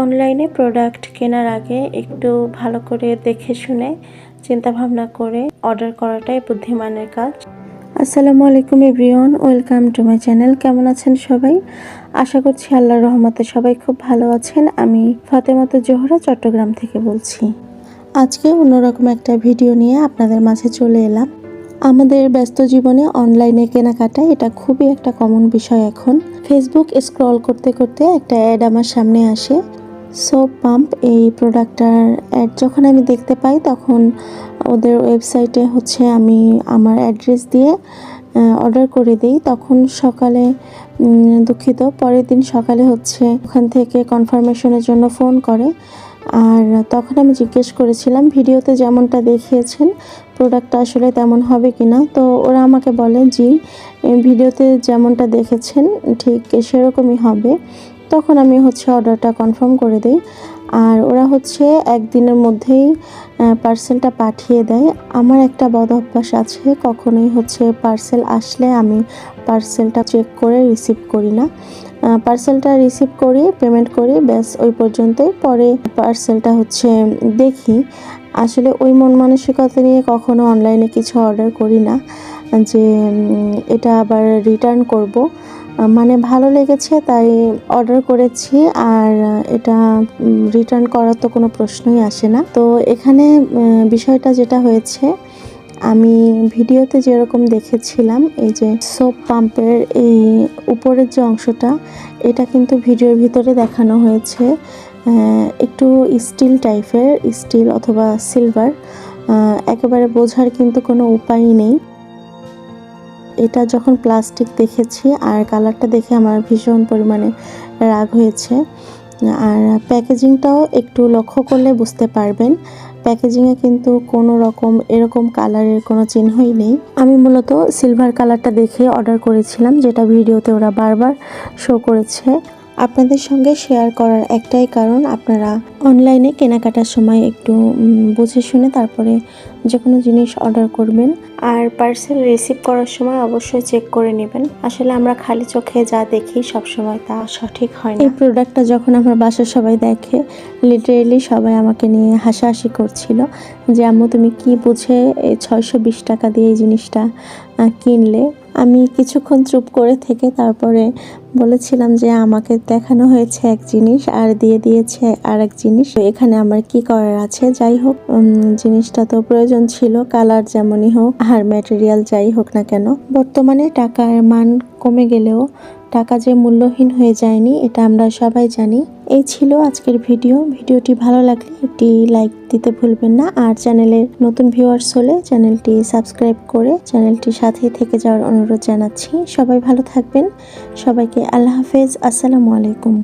অনলাইনে প্রোডাক্ট কেনার আগে একটু ভালো করে দেখে শুনে চিন্তা ভাবনা করে অর্ডার করাটাই বুদ্ধিমানের কাজ। আসসালামু আলাইকুম everyone welcome to my channel কেমন আছেন সবাই? আশা করছি আল্লাহর রহমতে সবাই খুব ভালো আছেন। আমি ফাতেমাতো জোহরা, চট্টগ্রাম থেকে বলছি। আজকে অন্যরকম একটা ভিডিও নিয়ে আপনাদের মাঝে চলে এলাম। আমাদের ব্যস্ত জীবনে অনলাইনে কেনাকাটা, এটা খুবই একটা কমন বিষয় এখন। ফেসবুক স্ক্রল করতে করতে একটা অ্যাড আমার সামনে আসে। সোপ পাম্প এই প্রোডাক্টটার অ্যাড যখন আমি দেখতে পাই, তখন ওদের ওয়েবসাইটে হচ্ছে আমি আমার অ্যাড্রেস দিয়ে অর্ডার করে দিই। তখন সকালে দুঃখিত, পরের দিন সকালে হচ্ছে ওখান থেকে কনফার্মেশনের জন্য ফোন করে। আর তখন আমি জিজ্ঞেস করেছিলাম, ভিডিওতে যেমনটা দেখিয়েছেন প্রোডাক্টটা আসলে তেমন হবে কি না তো ওরা আমাকে বলে, জি ভিডিওতে যেমনটা দেখেছেন, ঠিক সেরকমই হবে। তখন আমি হচ্ছে অর্ডারটা কনফার্ম করে দিই। আর ওরা হচ্ছে একদিনের মধ্যেই পার্সেলটা পাঠিয়ে দেয়। আমার একটা বদ অভ্যাস আছে, কখনোই হচ্ছে পার্সেল আসলে আমি পার্সেলটা চেক করে রিসিভ করি না। পার্সেলটা রিসিভ করি পেমেন্ট করি, ব্যাস ওই পর্যন্তই। পরে পার্সেলটা হচ্ছে দেখি। আসলে ওই মন মানসিকতা নিয়ে কখনো অনলাইনে কিছু অর্ডার করি না। যে এটা আবার রিটার্ন করব। মানে ভালো লেগেছে, তাই অর্ডার করেছি। আর এটা রিটার্ন করার তো কোনো প্রশ্নই আসে না। তো এখানে বিষয়টা যেটা হয়েছে, আমি ভিডিওতে যেরকম দেখেছিলাম, এই যে সোপ পাম্পের এই উপরের যে অংশটা, এটা কিন্তু ভিডিওর ভিতরে দেখানো হয়েছে। একটু স্টিল টাইপের স্টিল অথবা সিলভার একেবারে বোঝার কিন্তু কোনো উপায় নেই। এটা যখন প্লাস্টিক দেখেছি, আর কালারটা দেখে আমার ভীষণ পরিমাণে রাগ হয়েছে। আর প্যাকেজিংটাও একটু লক্ষ্য করলে বুঝতে পারবেন প্যাকেজিংয়ে কিন্তু কোনো রকম এরকম কালারের কোনো চিহ্নই নেই। আমি মূলত সিলভার কালারটা দেখে অর্ডার করেছিলাম, যেটা ভিডিওতে ওরা বারবার শো করেছে। আপনাদের সঙ্গে শেয়ার করার একটাই কারণ, আপনারা অনলাইনে কেনাকাটার সময় একটু বুঝে শুনে তারপরে যে কোনো জিনিস অর্ডার করবেন। আর পার্সেল রিসিভ করার সময় অবশ্যই চেক করে নেবেন। আসলে আমরা খালি চোখে যা দেখি সব সময় তা সঠিক হয় এই প্রোডাক্টটা যখন আমার বাসার সবাই দেখে লিটারেলি সবাই আমাকে নিয়ে হাসাহাসি করছিল যে, আম্মু, তুমি কি বুঝে এই ছয়শো বিশ টাকা দিয়ে এই জিনিসটা কিনলে? আমি কিছুক্ষণ চুপ করে থেকে তারপরে বলেছিলাম যে আমাকে দেখানো হয়েছে এক জিনিস আর দিয়ে দিয়েছে আর এক জিনিস এখানে আমার কি করার আছে? যাই হোক জিনিসটা তো প্রয়োজন ছিল, কালার যেমনই হোক, আর ম্যাটেরিয়াল যাই হোক না কেন, বর্তমানে টাকার মান কমে গেলেও টাকা যে মূল্যহীন হয়ে যায়নি, এটা আমরা সবাই জানি। এই ছিল আজকের ভিডিও। ভিডিওটি ভালো লাগলে একটি লাইক দিতে ভুলবেন না। আর চ্যানেলের নতুন ভিউয়ার্স হলে চ্যানেলটি সাবস্ক্রাইব করে চ্যানেলটি সাথে থেকে যাওয়ার অনুরোধ জানাচ্ছি। সবাই ভালো থাকবেন। সবাইকে আল্লাহ হাফেজ। আসসালামু আলাইকুম।